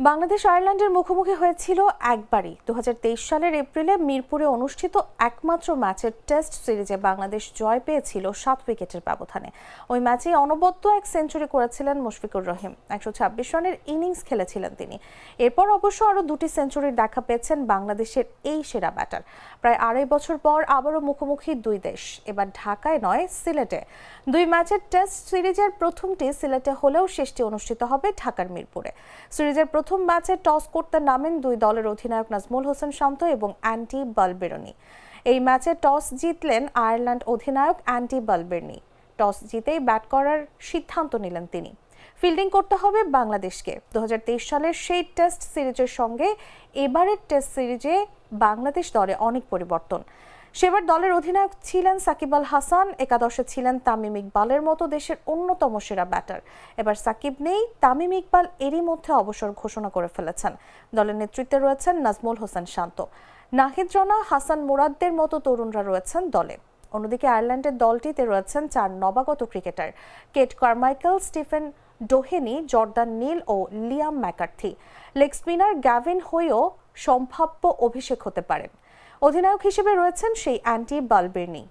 বাংলাদেশ আয়ারল্যান্ডের মুখোমুখি হয়েছিল একবারই। দুহাজার তেইশ সালের এপ্রিলে মিরপুরে অনুষ্ঠিত একমাত্র ম্যাচের টেস্ট সিরিজে বাংলাদেশ জয় পেয়েছিল সাত উইকেটের ব্যবধানে। ওই ম্যাচে অনবদ্য এক সেঞ্চুরি করেছিলেন মুশফিকুর রহিম। একশো ছাব্বিশ রানের ইনিংস খেলেছিলেন তিনি। এরপর অবশ্য আরও দুটি সেঞ্চুরির দেখা পেয়েছেন বাংলাদেশের এই সেরা ব্যাটার। প্রায় আড়াই বছর পর আবারও মুখোমুখি দুই দেশ। এবার ঢাকায় নয়, সিলেটে। দুই ম্যাচের টেস্ট সিরিজের প্রথমটি সিলেটে হলেও শেষটি অনুষ্ঠিত হবে ঢাকার মিরপুরে। সিরিজের প্রথম ম্যাচে টস করতে নামেন দুই দলের অধিনায়ক নাজমুল হোসেন শান্ত এবং অ্যান্টি বালবেরনি। এই ম্যাচে টস জিতলেন আয়ারল্যান্ড অধিনায়ক অ্যান্টি বালবেরনি। টস জিতেই ব্যাট করার সিদ্ধান্ত নিলেন তিনি। ফিল্ডিং করতে হবে বাংলাদেশকে। দু হাজার তেইশ সালের সেই টেস্ট সিরিজের সঙ্গে এবারের টেস্ট সিরিজে বাংলাদেশ দলে অনেক পরিবর্তন। সেবার দলের অধিনায়ক ছিলেন সাকিব আল হাসান, একাদশে ছিলেন তামিম ইকবালের মতো দেশের অন্যতম সেরা ব্যাটার। এবার সাকিব নেই, তামিম ইকবাল এরই মধ্যে অবসর ঘোষণা করে ফেলেছেন। দলের নেতৃত্বে রয়েছেন নাজমুল হোসেন শান্ত। নাহিদ রানা, হাসান মুরাদদের মতো তরুণরা রয়েছেন দলে। অন্যদিকে আয়ারল্যান্ডের দলটিতে রয়েছেন চার নবাগত cricketer. Cade Carmichael, Stephen Doheny, Jordan Neill ও Liam McCarthy. Leg spinner Gavin Hoey সম্ভাব্য অভিষেক হতে পারেন। অধিনায়ক হিসেবে রয়েছেন সেই অ্যান্টি বালবের্নি।